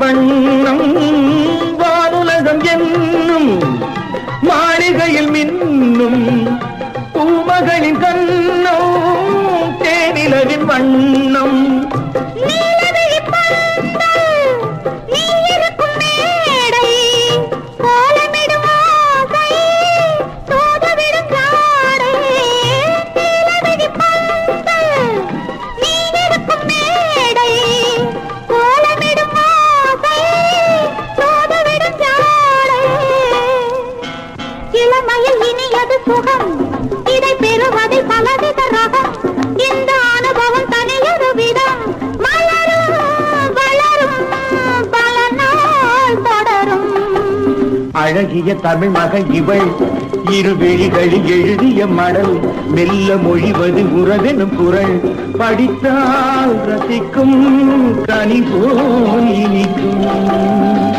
வண்ணம் வானுலகம் என்னும் மாளிகையில் மின்னும் பூமகளின் கண்ணோ தேனிலவின் வண்ணம் சுகம். இதை பெறுவதில் பலவித ரகம். இந்த அனுபவம் தனியொரு விதம். மலரும் வளரும் பல நாள் தொடரும். அழகிய தமிழ் மகள் இவள். இரு விழிகளில் எழுதிய மடல். மெல்ல மொழிவது உறவெனும் குரல். படித்தால் ரசிக்கும் கனி போல் இனிக்கும்.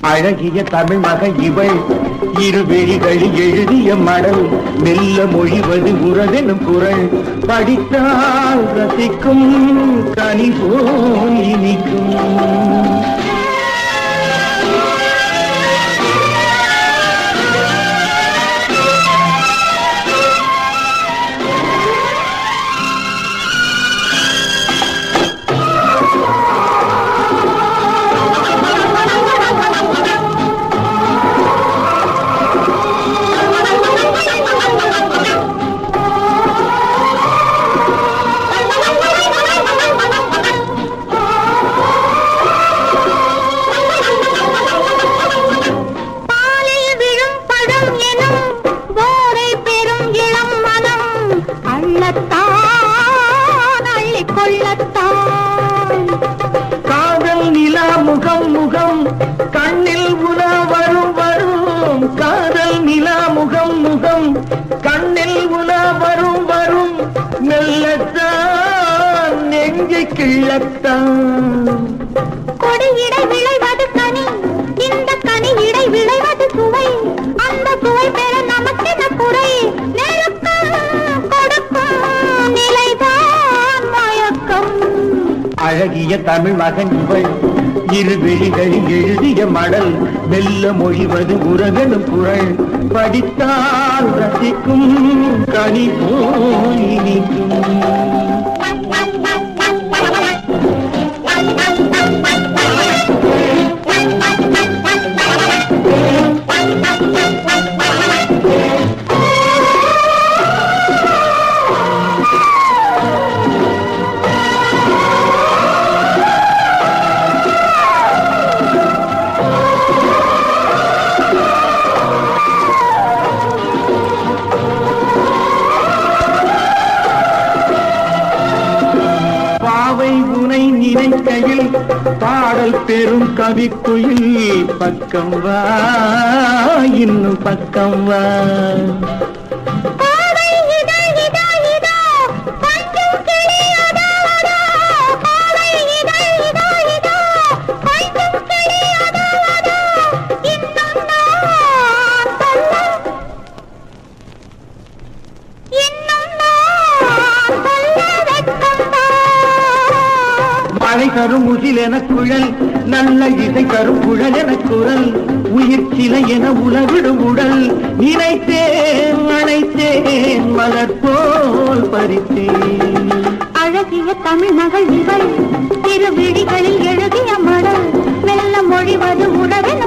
அழகிய தமிழ் மக இவள். இருவெறிகளில் எழுதிய மடல் மெல்ல மொழிவது உறவெனும் குரல். படித்தால் ரசிக்கும் கனி போல் இனிக்கும். கிள்ளத்தான். கொடியிடை விளைவது கனி இந்த கனி இடை விளைவது சுவை. அந்த சுவை பெற நமக்கென குறை அழகிய தமிழ் மகன் இவள். இரு வெளிகளில் எழுதிய மடல். மெல்ல மொழிவது உறவெனும் குரல். படித்தால் ரசிக்கும் கனி பாடல் பெரும் கவிக்குயில் பக்கம் வா இன்னும் பக்கம் வா. கருமுகில் என குழல் நல்ல இசை கருங்குழல் என குரல் உயிர் சிலை என உலவிடும் உடல் நினைத்தேன் அழைத்தேன் மலர் பறித்தேன். அழகிய தமிழ் மகள் இவள் திருவிழிகளில் எழுதிய மடல் மெல்ல மொழிவது உறவில்